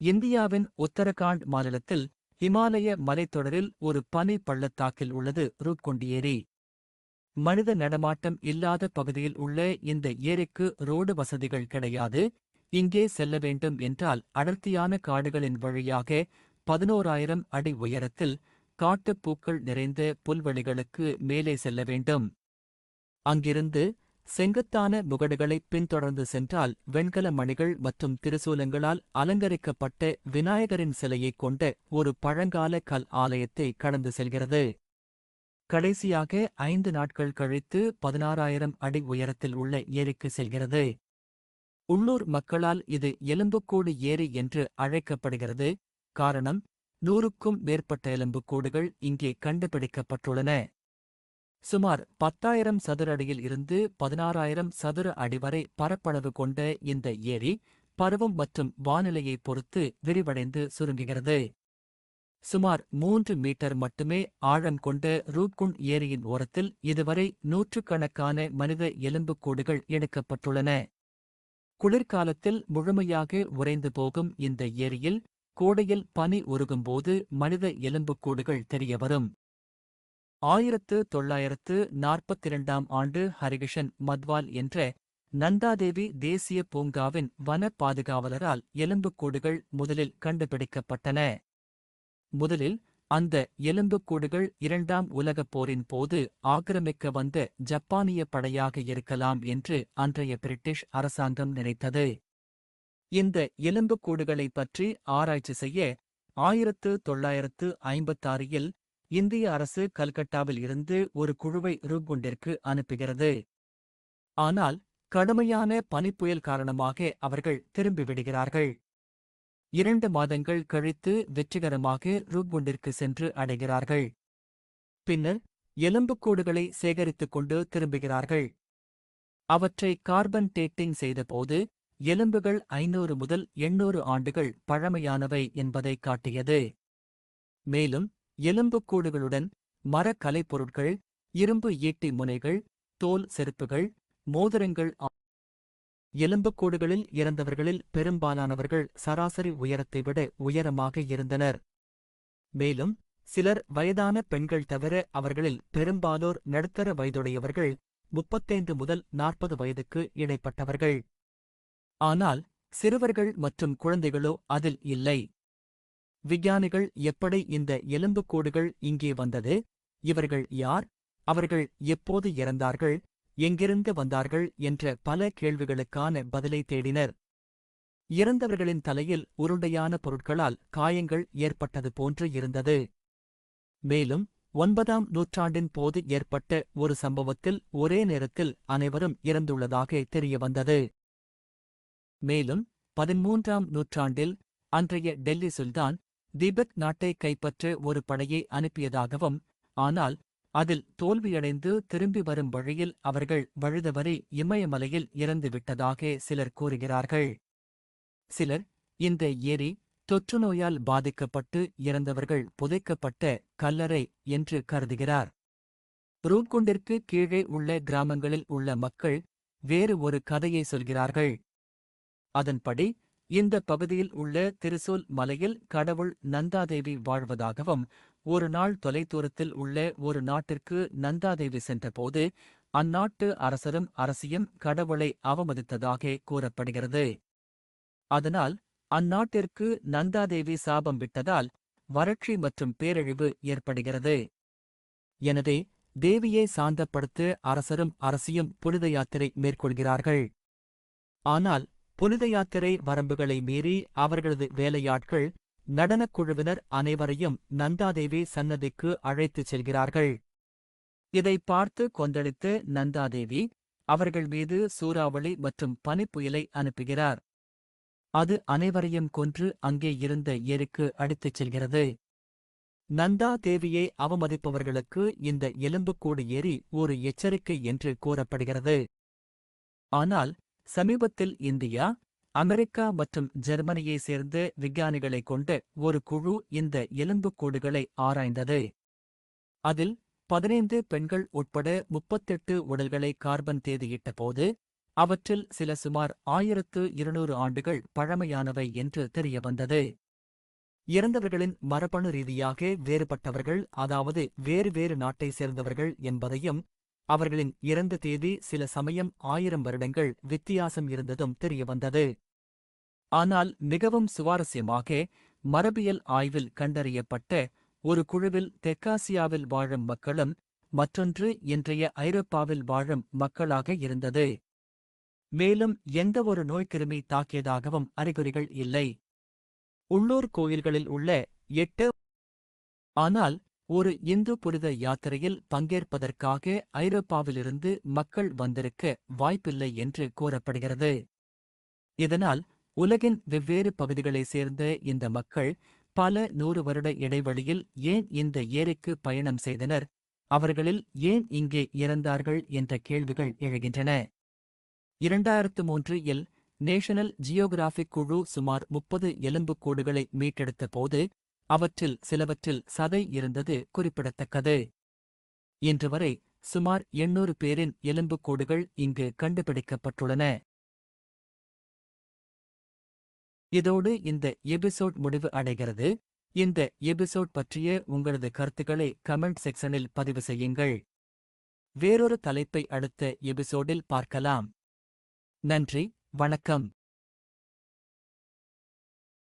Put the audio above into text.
இந்தியாவின் உத்தரகாண்ட் மாநிலத்தில் இமாலய மலைத்தொடரில் ஒரு பனி பள்ளத்தாக்கில் உள்ளது ரூப்குண்ட் ஏரி மனித நடமாட்டம் இல்லாத பகுதியில் உள்ள இந்த ஏரிக்கு ரோடு வசதிகள் கிடையாது. இங்கே செல்ல வேண்டும் என்றால் அடர்த்தியான காடுகளின் வழியாக பதினோராயிரம் அடி உயரத்தில் காட்டுப் பூக்கள் நிறைந்த புல்வெளிகளுக்கு மேலே செல்ல வேண்டும். அங்கிருந்து செங்குத்தான முகடுகளை பின்தொடர்ந்து சென்றால் வெண்கல மணிகள் மற்றும் திருசூலங்களால் அலங்கரிக்கப்பட்ட விநாயகரின் சிலையைக் கொண்ட ஒரு பழங்கால கல் ஆலயத்தை கடந்து செல்கிறது. கடைசியாக ஐந்து நாட்கள் கழித்து பதினாறாயிரம் அடி உயரத்தில் உள்ள ஏரிக்கு செல்கிறது. உள்ளூர் மக்களால் இது எலும்புக்கூடு ஏரி என்று அழைக்கப்படுகிறது. காரணம் நூறுக்கும் மேற்பட்ட எலும்புக்கூடுகள் இங்கே கண்டுபிடிக்கப்பட்டுள்ளன. சுமார் பத்தாயிரம் சதுர அடியில் இருந்து பதினாறாயிரம் சதுர அடி வரை பரப்பளவு கொண்ட இந்த ஏரி பருவம் மற்றும் வானிலையைப் பொறுத்து விரிவடைந்து சுருங்குகிறது. சுமார் மூன்று மீட்டர் மட்டுமே ஆழம் கொண்ட ரூப்குண் ஏரியின் ஓரத்தில் இதுவரை நூற்றுக்கணக்கான மனித எலும்புக்கூடுகள் எடுக்கப்பட்டுள்ளன குளிர்காலத்தில் முழுமையாக உறைந்து போகும் இந்த ஏரியில் கோடையில் பனி உருகும்போது மனித எலும்புக்கூடுகள் தெரியவரும் ஆயிரத்து தொள்ளாயிரத்து நாற்பத்திரண்டாம் ஆண்டு ஹரிகிஷன் மத்வால் என்ற நந்தாதேவி தேசிய பூங்காவின் வன பாதுகாவலரால் எலும்புக்கூடுகள் முதலில் கண்டுபிடிக்கப்பட்டன. முதலில் அந்த எலும்புக்கூடுகள் இரண்டாம் உலகப் போரின் போது ஆக்கிரமிக்க வந்த ஜப்பானிய படையாக இருக்கலாம் என்று அன்றைய பிரிட்டிஷ் அரசாங்கம் நினைத்தது. இந்த எலும்புக்கூடுகளைப் பற்றி ஆராய்ச்சி செய்ய ஆயிரத்து தொள்ளாயிரத்து ஐம்பத்தாறில் இந்திய அரசு கல்கட்டாவில் இருந்து ஒரு குழுவை ரூப்குண்டிற்கு அனுப்புகிறது. ஆனால் கடுமையான பனிப்புயல் காரணமாக அவர்கள் திரும்பிவிடுகிறார்கள். இரண்டு மாதங்கள் கழித்து வெற்றிகரமாக ரூப்குண்டிற்கு சென்று அடைகிறார்கள். பின்னர் எலும்புக்கூடுகளை சேகரித்துக் கொண்டு திரும்புகிறார்கள். அவற்றை கார்பன் டேட்டிங் செய்தபோது எலும்புகள் ஐநூறு முதல் எண்ணூறு ஆண்டுகள் பழமையானவை என்பதை காட்டியது. மேலும் எலும்புக்கூடுகளுடன் மரக் கலைப்பொருட்கள் இரும்பு ஈட்டி முனைகள் தோல் செருப்புகள் மோதிரங்கள் எலும்புக்கூடுகளில் இறந்தவர்களில் பெரும்பாலானவர்கள் சராசரி உயரத்தை விட உயரமாக இருந்தனர். மேலும் சிலர் வயதான பெண்கள் தவிர அவர்களில் பெரும்பாலோர் நடுத்தர வயதுடையவர்கள் முப்பத்தைந்து முதல் நாற்பது வயதுக்கு இடைப்பட்டவர்கள். ஆனால் சிறுவர்கள் மற்றும் குழந்தைகளோ அதில் இல்லை. விஞ்ஞானிகள் எப்படி இந்த எலும்புக்கூடுகள் இங்கே வந்தது? இவர்கள் யார்? அவர்கள் எப்போது இறந்தார்கள்? எங்கிருந்து வந்தார்கள்? என்ற பல கேள்விகளுக்கான பதிலை தேடினர். இறந்தவர்களின் தலையில் உருண்டையான பொருட்களால் காயங்கள் ஏற்பட்டது போன்று இருந்தது. மேலும் ஒன்பதாம் நூற்றாண்டின் போது ஏற்பட்ட ஒரு சம்பவத்தில் ஒரே நேரத்தில் அனைவரும் இறந்துள்ளதாக தெரியவந்தது. மேலும் பதிமூன்றாம் நூற்றாண்டில் அன்றைய டெல்லி சுல்தான் திபெத் நாட்டை கைப்பற்ற ஒரு படையை அனுப்பியதாகவும் ஆனால் அதில் தோல்வியடைந்து திரும்பி வரும் வழியில் அவர்கள் வழுதவரை இமயமலையில் இறந்துவிட்டதாக சிலர் கூறுகிறார்கள். சிலர் இந்த ஏரி தொற்றுநோயால் பாதிக்கப்பட்டு இறந்தவர்கள் புதைக்கப்பட்ட கல்லறை என்று கருதுகிறார். ரூப்குண்டிற்கு கீழே உள்ள கிராமங்களில் உள்ள மக்கள் வேறு ஒரு கதையை சொல்கிறார்கள். அதன்படி இந்த பகுதியில் உள்ள திருசூல் மலையில் கடவுள் நந்தாதேவி வாழ்வதாகவும் ஒரு நாள் தொலைதூரத்தில் உள்ள ஒரு நாட்டிற்கு நந்தாதேவி சென்றபோது அந்நாட்டு அரசரும் அரசியும் கடவுளை அவமதித்ததாக கூறப்படுகிறது. அதனால் அந்நாட்டிற்கு நந்தாதேவி சாபம் விட்டதால் வறட்சி மற்றும் பேரழிவு ஏற்படுகிறது. எனவே தேவியை சாந்தப்படுத்த அரசரும் அரசியும் புனித யாத்திரை மேற்கொள்கிறார்கள். ஆனால் புனித யாத்திரை வரம்புகளை மீறி அவர்களது வேலையாட்கள் நடனக் குழுவினர் அனைவரையும் நந்தாதேவி சன்னதிக்கு அழைத்துச் செல்கிறார்கள். இதை பார்த்து கொந்தளித்த நந்தாதேவி அவர்கள் மீது சூறாவளி மற்றும் பனிப்புயலை அனுப்புகிறார். அது அனைவரையும் கொன்று அங்கே இருந்த ஏரிக்கு அடித்துச் செல்கிறது. நந்தா தேவியை அவமதிப்பவர்களுக்கு இந்த எலும்புக்கூடு ஏரி ஒரு எச்சரிக்கை என்று கூறப்படுகிறது. ஆனால் சமீபத்தில் இந்தியா அமெரிக்கா மற்றும் ஜெர்மனியை சேர்ந்த விஞ்ஞானிகளைக் கொண்ட ஒரு குழு இந்த எலும்புக்கூடுகளை ஆராய்ந்தது. அதில் பதினைந்து பெண்கள் உட்பட முப்பத்தெட்டு உடல்களை கார்பன் தேதியிட்ட போது அவற்றில் சில சுமார் ஆயிரத்து இருநூறு ஆண்டுகள் பழமையானவை என்று தெரியவந்தது இறந்தவர்களின் மரபணு ரீதியாக வேறுபட்டவர்கள் அதாவது வேறு வேறு நாட்டை சேர்ந்தவர்கள் என்பதையும் அவர்களின் இறந்த தேதி சில சமயம் ஆயிரம் வருடங்கள் வித்தியாசம் இருந்ததும் தெரியவந்தது ஆனால் மிகவும் சுவாரஸ்யமாக மரபியல் ஆய்வில் கண்டறியப்பட்ட ஒரு குழுவில் தெற்காசியாவில் வாழும் மக்களும் மற்றொன்று இன்றைய ஐரோப்பாவில் வாழும் மக்களாக இருந்தது. மேலும் எந்தவொரு நோய்க்கிருமி தாக்கியதாகவும் அறிகுறிகள் இல்லை. உள்ளூர் கோயில்களில் உள்ள எட்டு ஆனால் ஒரு இந்து புனித யாத்திரையில் பங்கேற்பதற்காக ஐரோப்பாவிலிருந்து மக்கள் வந்திருக்க வாய்ப்பில்லை என்று கூறப்படுகிறது. இதனால் உலகின் வெவ்வேறு பகுதிகளைச் சேர்ந்த இந்த மக்கள் பல நூறு வருட இடைவெளியில் ஏன் இந்த ஏரிக்கு பயணம் செய்தனர்? அவர்களில் ஏன் இங்கே இறந்தார்கள்? என்ற கேள்விகள் எழுகின்றன. இரண்டாயிரத்து மூன்று இல் நேஷனல் ஜியோகிராஃபிக் குழு சுமார் முப்பது எலும்புக்கூடுகளை மீட்டெடுத்த போது அவற்றில் சிலவற்றில் சதை இருந்தது குறிப்பிடத்தக்கது. இன்று வரை சுமார் எண்ணூறு பேரின் எலும்புக்கூடுகள் இங்கு கண்டுபிடிக்கப்பட்டுள்ளன. இதோடு இந்த எபிசோட் முடிவு அடைகிறது. இந்த எபிசோட் பற்றிய உங்களது கருத்துக்களை கமெண்ட் செக்ஷனில் பதிவு செய்யுங்கள். வேறொரு தலைப்பை அடுத்த எபிசோடில் பார்க்கலாம். நன்றி வணக்கம்.